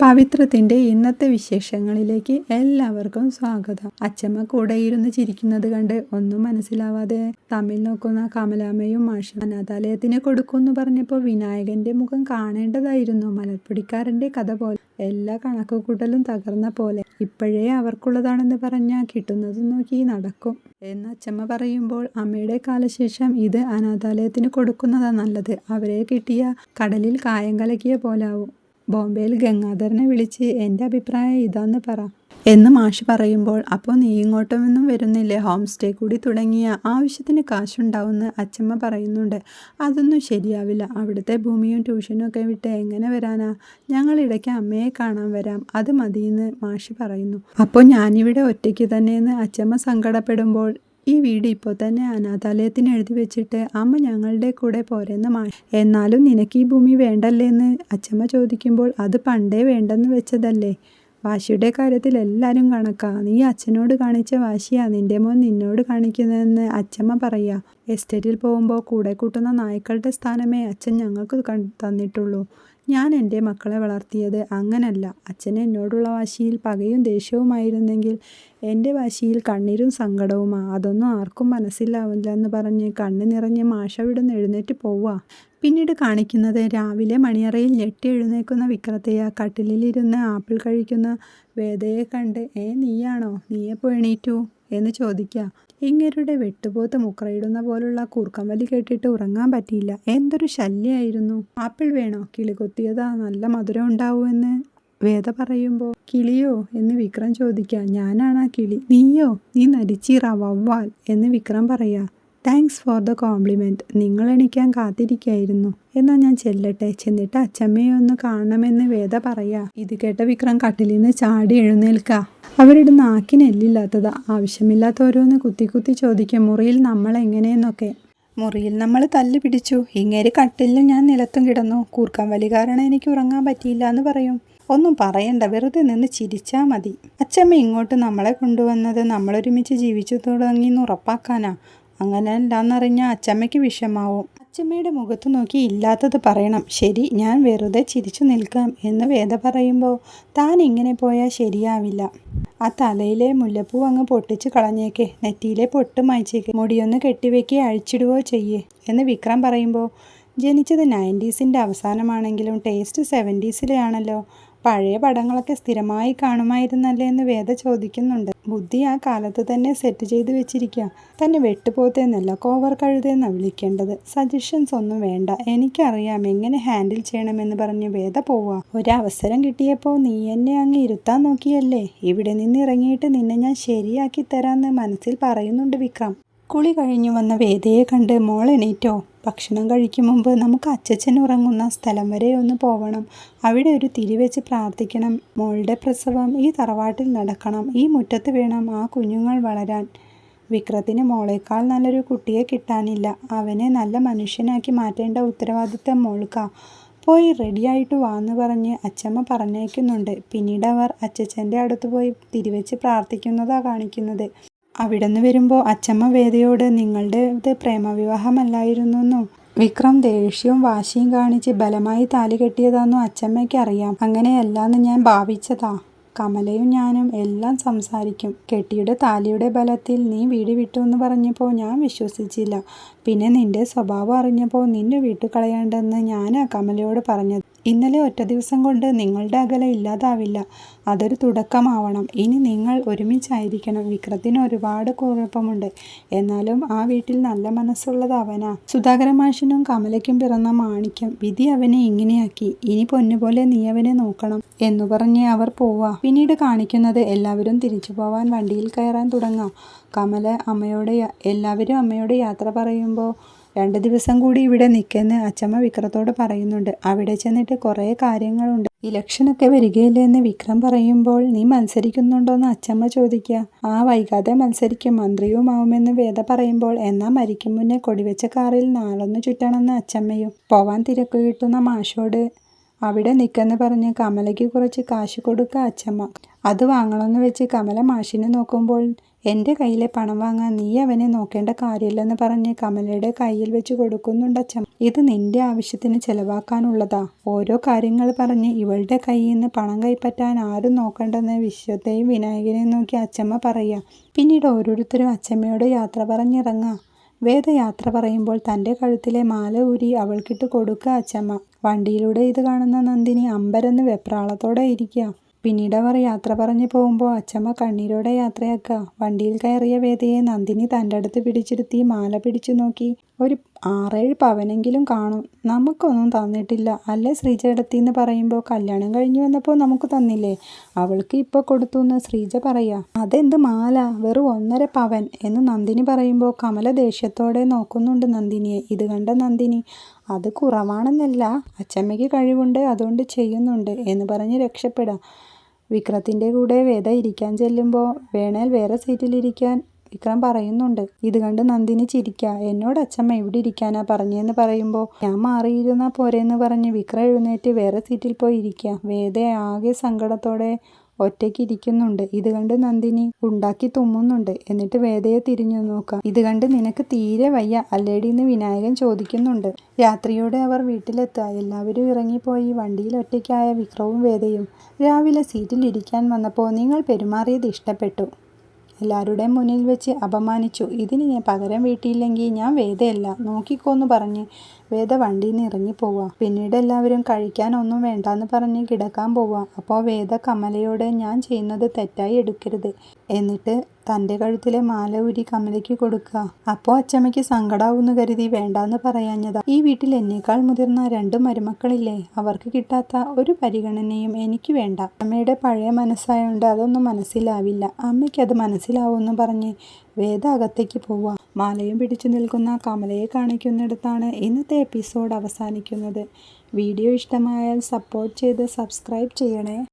പവിത്രത്തിന്റെ ഇന്നത്തെ വിശേഷങ്ങളിലേക്ക് എല്ലാവർക്കും സ്വാഗതം. അച്ചമ്മ കൂടെ ഇരുന്ന് ചിരിക്കുന്നത് കണ്ട് ഒന്നും മനസ്സിലാവാതെ തമ്മിൽ നോക്കുന്ന കമലാമ്മയും മാഷും അനാഥാലയത്തിന് കൊടുക്കുമെന്ന് പറഞ്ഞപ്പോൾ വിനായകന്റെ മുഖം കാണേണ്ടതായിരുന്നു. മലർപ്പൊടിക്കാരന്റെ കഥ പോലെ എല്ലാ കണക്കുകൂട്ടലും തകർന്ന പോലെ ഇപ്പോഴേ അവർക്കുള്ളതാണെന്ന് പറഞ്ഞാൽ കിട്ടുന്നത് നോക്കി നടക്കും. എന്ന് അച്ചമ്മ പറയുമ്പോൾ അമ്മയുടെ കാലശേഷം ഇത് അനാഥാലയത്തിന് കൊടുക്കുന്നതാ നല്ലത്. അവരെ കിട്ടിയ കടലിൽ കായം കലക്കിയ പോലാവും. ബോംബെയിൽ ഗംഗാധരനെ വിളിച്ച് എന്റെ അഭിപ്രായം ഇതാന്ന് പറ എന്ന് മാഷ് പറയുമ്പോൾ അപ്പോൾ നീ ഇങ്ങോട്ടൊന്നും വരുന്നില്ലേ. ഹോം സ്റ്റേ കൂടി തുടങ്ങിയ ആവശ്യത്തിന് കാശുണ്ടാവുമെന്ന് അച്ചമ്മ പറയുന്നുണ്ട്. അതൊന്നും ശരിയാവില്ല. അവിടുത്തെ ഭൂമിയും ട്യൂഷനും ഒക്കെ വിട്ട് എങ്ങനെ വരാനാ? ഞങ്ങൾ ഇടയ്ക്ക് അമ്മയെ കാണാൻ വരാം. അത് മതിയെന്ന് മാഷി പറയുന്നു. അപ്പോൾ ഞാനിവിടെ ഒറ്റയ്ക്ക് തന്നെയെന്ന് അച്ചമ്മ സങ്കടപ്പെടുമ്പോൾ ഈ വീട് ഇപ്പോൾ തന്നെ അനാഥാലയത്തിന് എഴുതി വെച്ചിട്ട് അമ്മ ഞങ്ങളുടെ കൂടെ പോരെന്ന് മാ എന്നാലും നിനക്ക് ഈ ഭൂമി വേണ്ടല്ലേ എന്ന് അച്ചമ്മ ചോദിക്കുമ്പോൾ അത് പണ്ടേ വേണ്ടെന്ന് വെച്ചതല്ലേ. വാശിയുടെ കാര്യത്തിൽ എല്ലാവരും കണക്കാ. നീ അച്ഛനോട് കാണിച്ച വാശിയാ. നിന്റെ മോൻ നിന്നോട് കാണിക്കുന്നതെന്ന് അച്ചമ്മ പറയാ. എസ്റ്റേറ്റിൽ പോകുമ്പോൾ കൂടെ കൂട്ടുന്ന നായ്ക്കളുടെ സ്ഥാനമേ അച്ഛൻ ഞങ്ങൾക്ക് തന്നിട്ടുള്ളൂ. ഞാൻ എന്റെ മക്കളെ വളർത്തിയത് അങ്ങനല്ല. അച്ഛൻ എന്നോടുള്ള വാശിയിൽ പകയും ദേഷ്യവുമായിരുന്നെങ്കിൽ എന്റെ വാശിയിൽ കണ്ണീരും സങ്കടവും അതൊന്നും ആർക്കും മനസ്സിലാവില്ല എന്ന് പറഞ്ഞ് കണ്ണ് നിറഞ്ഞ് മാഷ വിടുന്ന് എഴുന്നേറ്റ് പോവുക പിന്നീട് കാണിക്കുന്നത് രാവിലെ മണിയറയിൽ ഞെട്ടി എഴുന്നേക്കുന്ന വിക്രതയ കട്ടിലിരുന്ന് ആപ്പിൾ കഴിക്കുന്ന വേദയെ കണ്ട് ഏ നീയാണോ? നീയെ എണീറ്റു? എന്ന് ചോദിക്കുക ഇങ്ങരുടെ വെട്ടുപോത്ത് മുക്രയിടുന്ന പോലുള്ള കൂർക്കമ്പലി കേട്ടിട്ട് ഉറങ്ങാൻ പറ്റിയില്ല. എന്തൊരു ശല്യമായിരുന്നു ആപ്പിൾ വേണോ? കിളികൊത്തിയതാ. നല്ല മധുരം ഉണ്ടാവുമെന്ന് വേദ പറയുമ്പോൾ കിളിയോ? എന്ന് വിക്രം ചോദിക്കുക ഞാനാണ് ആ കിളി. നീയോ? നീ നരിച്ചീറ വവ്വാൽ എന്ന് വിക്രം പറയുക താങ്ക്സ് ഫോർ ദ കോംപ്ലിമെന്റ് നിങ്ങൾ എണിക്കാൻ കാത്തിരിക്കായിരുന്നു. എന്നാൽ ഞാൻ ചെല്ലട്ടെ ചെന്നിട്ട് അച്ചമ്മയെ ഒന്ന് കാണണമെന്ന് വേദ പറയാ. ഇത് കേട്ട വിക്രം കട്ടിലിൽ നിന്ന് ചാടി എഴുന്നേൽക്കുക അവരുടെ നാക്കിന് എല്ലില്ലാത്തത്. ആവശ്യമില്ലാത്ത ഓരോന്ന് കുത്തി കുത്തി ചോദിക്കും മുറിയിൽ നമ്മൾ എങ്ങനെയെന്നൊക്കെ? മുറിയിൽ നമ്മൾ തല്ല് പിടിച്ചു. ഇങ്ങേര് കട്ടിലും ഞാൻ നിലത്തും കിടന്നു. കൂർക്കാൻ വലി കാരണം എനിക്ക് ഉറങ്ങാൻ പറ്റിയില്ല എന്ന് പറയും. ഒന്നും പറയണ്ട വെറുതെ നിന്ന് ചിരിച്ചാൽ മതി. അച്ചമ്മ ഇങ്ങോട്ട് നമ്മളെ കൊണ്ടുവന്നത് നമ്മളൊരുമിച്ച് ജീവിച്ചു തുടങ്ങിയെന്ന് ഉറപ്പാക്കാനാ. അങ്ങനെ അല്ലാന്നറിഞ്ഞ അച്ചമ്മയ്ക്ക് വിഷമാവും. അച്ചമ്മയുടെ മുഖത്ത് നോക്കി ഇല്ലാത്തത് പറയണം. ശരി ഞാൻ വെറുതെ ചിരിച്ചു നിൽക്കാം എന്ന് വേദ പറയുമ്പോൾ താൻ ഇങ്ങനെ പോയാൽ ശരിയാവില്ല. ആ തലയിലെ മുല്ലപ്പൂ അങ്ങ് പൊട്ടിച്ച് കളഞ്ഞേക്കേ. നെറ്റിയിലെ പൊട്ട് മായ്ച്ചേക്ക്. മുടിയൊന്ന് കെട്ടിവെക്കി അഴിച്ചിടുകയോ ചെയ്യേ എന്ന് വിക്രം പറയുമ്പോൾ ജനിച്ചത് നയന്റീസിന്റെ അവസാനമാണെങ്കിലും ടേസ്റ്റ് സെവന്റീസിലെ ആണല്ലോ പഴയ പടങ്ങളൊക്കെ സ്ഥിരമായി കാണുമായിരുന്നല്ലേ എന്ന് വേദ ചോദിക്കുന്നുണ്ട്. ബുദ്ധി ആ കാലത്ത് തന്നെ സെറ്റ് ചെയ്ത് വെച്ചിരിക്കുക തന്നെ വെട്ടുപോത്തേന്നല്ല കോവർ കഴുതെന്നാണ് വിളിക്കേണ്ടത്. സജഷൻസ് ഒന്നും വേണ്ട. എനിക്കറിയാം എങ്ങനെ ഹാൻഡിൽ ചെയ്യണമെന്ന് പറഞ്ഞ് വേദ പോവുക ഒരവസരം കിട്ടിയപ്പോൾ നീ എന്നെ അങ്ങ് ഇരുത്താൻ നോക്കിയല്ലേ? ഇവിടെ നിന്ന് ഇറങ്ങിയിട്ട് നിന്നെ ഞാൻ ശരിയാക്കി തരാമെന്ന് മനസ്സിൽ പറയുന്നുണ്ട് വിക്രം. കുളി കഴിഞ്ഞു വന്ന വേദയെ കണ്ട് മോൾ എണീറ്റോ? ഭക്ഷണം കഴിക്കും മുമ്പ് നമുക്ക് അച്ചച്ചൻ ഉറങ്ങുന്ന സ്ഥലം വരെ ഒന്ന് പോകണം അവിടെ ഒരു തിരി വെച്ച് പ്രാർത്ഥിക്കണം. മോളുടെ പ്രസവം ഈ തറവാട്ടിൽ നടക്കണം. ഈ മുറ്റത്ത് വേണം ആ കുഞ്ഞുങ്ങൾ വളരാൻ. വിക്രത്തിന് മോളേക്കാൾ നല്ലൊരു കുട്ടിയെ കിട്ടാനില്ല. അവനെ നല്ല മനുഷ്യനാക്കി മാറ്റേണ്ട ഉത്തരവാദിത്തം മോൾക്കാ. പോയി റെഡിയായിട്ട് വാന്ന് പറഞ്ഞ് അച്ചമ്മ പറഞ്ഞേക്കുന്നുണ്ട് പിന്നീട് അവർ അച്ചച്ചന്റെ അടുത്ത് പോയി തിരിവെച്ച് പ്രാർത്ഥിക്കുന്നതാണ് കാണിക്കുന്നത്. അവിടെ നിന്ന് വരുമ്പോൾ അച്ചമ്മ വേദയോട് നിങ്ങളുടേത് പ്രേമവിവാഹമല്ലായിരുന്നെന്നും? വിക്രം ദേഷ്യവും വാശിയും കാണിച്ച് ബലമായി താലി കെട്ടിയതാണെന്നും അച്ചമ്മയ്ക്ക് അറിയാം. അങ്ങനെയല്ലാന്ന് ഞാൻ ഭാവിച്ചതാ. കമലയും ഞാനും എല്ലാം സംസാരിക്കും. കെട്ടിയുടെ താലിയുടെ ബലത്തിൽ നീ വീട് വിട്ടു എന്ന് പറഞ്ഞപ്പോൾ ഞാൻ വിശ്വസിച്ചില്ല. പിന്നെ നിന്റെ സ്വഭാവം അറിഞ്ഞപ്പോൾ നിന്നെ ഞാൻ ആ കമലയോട് പറഞ്ഞത്. ഇന്നലെ ഒറ്റ ദിവസം കൊണ്ട് നിങ്ങളുടെ അകല ഇല്ലാതാവില്ല. അതൊരു തുടക്കമാവണം. ഇനി നിങ്ങൾ ഒരുമിച്ചായിരിക്കണം. വിക്രത്തിന് ഒരുപാട് കുഴപ്പമുണ്ട്. എന്നാലും ആ വീട്ടിൽ നല്ല മനസ്സുള്ളത് അവനാ. സുധാകര മാഷിനും കമലയ്ക്കും പിറന്ന മാണിക്യം വിധി അവനെ ഇങ്ങനെയാക്കി. ഇനി പൊന്നുപോലെ നീ അവനെ നോക്കണം എന്നു പറഞ്ഞ് അവർ പോവാ. പിന്നീട് കാണിക്കുന്നത് എല്ലാവരും തിരിച്ചു പോവാൻ വണ്ടിയിൽ കയറാൻ തുടങ്ങാം. കമല അമ്മയോട് എല്ലാവരും അമ്മയോട് യാത്ര പറയുമ്പോൾ രണ്ട് ദിവസം കൂടി ഇവിടെ നിൽക്കുന്ന അച്ചമ്മ വിക്രത്തോട് പറയുന്നുണ്ട്. അവിടെ ചെന്നിട്ട് കുറേ കാര്യങ്ങളുണ്ട്. ഇലക്ഷനൊക്കെ വരികയില്ലേ എന്ന് വിക്രം പറയുമ്പോൾ നീ മത്സരിക്കുന്നുണ്ടോയെന്ന് അച്ചമ്മ ചോദിക്കുക. ആ വൈകാതെ മത്സരിക്കും. മന്ത്രിയുമാവുമെന്ന് വേദ പറയുമ്പോൾ എന്നാ മരിക്കും മുന്നേ കൊടിവെച്ച കാറിൽ നാളൊന്നു ചുറ്റണമെന്ന് അച്ചമ്മയും. പോവാൻ തിരക്ക് കിട്ടുന്ന മാഷോട് അവിടെ നിൽക്കെന്ന് പറഞ്ഞ് കമലയ്ക്ക് കുറച്ച് കാശ് കൊടുക്കുക അച്ഛമ്മ അത് വാങ്ങണമെന്ന് വെച്ച് കമല മാഷിനെ നോക്കുമ്പോൾ എന്റെ കയ്യിലെ പണം വാങ്ങാൻ നീ അവനെ നോക്കേണ്ട കാര്യമില്ലെന്ന് പറഞ്ഞ് കമലയുടെ കയ്യിൽ വെച്ച് കൊടുക്കുന്നുണ്ട് അച്ഛൻ ഇത് നിന്റെ ആവശ്യത്തിന് ചെലവാക്കാനുള്ളതാ. ഓരോ കാര്യങ്ങൾ പറഞ്ഞ് ഇവളുടെ കയ്യിൽ നിന്ന് പണം കൈപ്പറ്റാൻ ആരും നോക്കണ്ടെന്ന് വിശ്വത്തെയും വിനായകനെയും നോക്കി അച്ഛമ്മ പറയുക പിന്നീട് ഓരോരുത്തരും അച്ഛമ്മയോട് യാത്ര പറഞ്ഞിറങ്ങാം. വേദ യാത്ര പറയുമ്പോൾ തന്റെ കഴുത്തിലെ മാല ഊരി അവൾക്കിട്ട് കൊടുക്കുക അച്ചമ്മ. വണ്ടിയിലൂടെ ഇത് കാണുന്ന നന്ദിനി അമ്പരന്ന് വെപ്രാളത്തോടെ ഇരിക്കുക പിന്നീട് അവർ യാത്ര പറഞ്ഞു പോകുമ്പോൾ അച്ചമ്മ കണ്ണീരോടെ യാത്രയാക്കുക വണ്ടിയിൽ കയറിയ വേദയെ നന്ദിനി തന്റെ അടുത്ത് പിടിച്ചിരുത്തി മാല പിടിച്ചു നോക്കി. ഒരു ആറേഴ് പവനെങ്കിലും കാണും. നമുക്കൊന്നും തന്നിട്ടില്ല. അല്ലേ ശ്രീജ എന്ന് പറയുമ്പോൾ കല്യാണം കഴിഞ്ഞു വന്നപ്പോൾ നമുക്ക് തന്നില്ലേ? അവൾക്ക് ഇപ്പോൾ കൊടുത്തു എന്ന് ശ്രീജ പറയാ. അതെന്ത് മാല? വെറും ഒന്നര പവൻ എന്ന് നന്ദിനി പറയുമ്പോൾ കമല ദേഷ്യത്തോടെ നോക്കുന്നുണ്ട് നന്ദിനിയെ. ഇത് കണ്ട നന്ദിനി അത് കുറവാണെന്നല്ല. അച്ചമ്മയ്ക്ക് കഴിവുണ്ട് അതുകൊണ്ട് ചെയ്യുന്നുണ്ട് എന്ന് പറഞ്ഞ് രക്ഷപ്പെടാം. വിക്രത്തിന്റെ കൂടെ വേദ ഇരിക്കാൻ ചെല്ലുമ്പോൾ വേണേൽ വേറെ സീറ്റിലിരിക്കാൻ വിക്രം പറയുന്നുണ്ട്. ഇത് കണ്ട് നന്ദിനി ചിരിക്ക. എന്നോട് അച്ഛമ്മ എവിടെ ഇരിക്കാനാ പറഞ്ഞെന്ന് പറയുമ്പോൾ ഞാൻ മാറിയിരുന്നാ പോരെന്ന് പറഞ്ഞ് വിക്രം എഴുന്നേറ്റ് വേറെ സീറ്റിൽ പോയി ഇരിക്കുക വേദ ആകെ സങ്കടത്തോടെ ഒറ്റയ്ക്ക് ഇരിക്കുന്നുണ്ട്. ഇത് കണ്ട് നന്ദിനി ഉണ്ടാക്കി തുമ്മുന്നുണ്ട്. എന്നിട്ട് വേദയെ തിരിഞ്ഞു നോക്കാം. ഇത് കണ്ട് നിനക്ക് തീരെ വയ്യ. അല്ലേടി എന്ന് വിനായകൻ ചോദിക്കുന്നുണ്ട്. രാത്രിയോടെ അവർ വീട്ടിലെത്തുക എല്ലാവരും ഇറങ്ങിപ്പോയി. വണ്ടിയിൽ ഒറ്റയ്ക്കായ വിക്രവും വേദയും രാവിലെ സീറ്റിൽ ഇരിക്കാൻ വന്നപ്പോൾ നിങ്ങൾ പെരുമാറിയത് ഇഷ്ടപ്പെട്ടു. എല്ലാവരുടെയും മുന്നിൽ വെച്ച് അപമാനിച്ചു. ഇതിന് പകരം വീട്ടിയില്ലെങ്കിൽ ഞാൻ വേദയല്ല. നോക്കിക്കോന്ന് പറഞ്ഞ് വേദ വണ്ടിയിൽ നിന്ന് ഇറങ്ങിപ്പോവുക പിന്നീട് എല്ലാവരും കഴിക്കാനൊന്നും വേണ്ടാന്ന് പറഞ്ഞ് കിടക്കാൻ പോവുക അപ്പോൾ വേദ കമലയോട് ഞാൻ ചെയ്യുന്നത് തെറ്റായി എടുക്കരുത്. എന്നിട്ട് തന്റെ കഴുത്തിലെ മാല ഊരി കമലയ്ക്ക് കൊടുക്കുക അപ്പോൾ അച്ചമ്മയ്ക്ക് സങ്കടാവൂന്ന് കരുതി വേണ്ടാന്ന് പറയാഞ്ഞതാ. ഈ വീട്ടിൽ എന്നേക്കാൾ മുതിർന്ന രണ്ട് മരുമക്കളില്ലേ? അവർക്ക് കിട്ടാത്ത ഒരു പരിഗണനയും എനിക്ക് വേണ്ട. അമ്മയുടെ പഴയ മനസ്സായതുകൊണ്ട് അതൊന്നും മനസ്സിലാവില്ല. അമ്മയ്ക്ക് അത് മനസ്സിലാവുമെന്ന് പറഞ്ഞ് വേദ അകത്തേക്ക് പോവുക മാലയും പിടിച്ചു നിൽക്കുന്ന കമലയെ കാണിക്കുന്നിടത്താണ് ഇന്നത്തെ എപ്പിസോഡ് അവസാനിക്കുന്നത്. വീഡിയോ ഇഷ്ടമായാൽ സപ്പോർട്ട് ചെയ്ത് സബ്സ്ക്രൈബ് ചെയ്യണേ.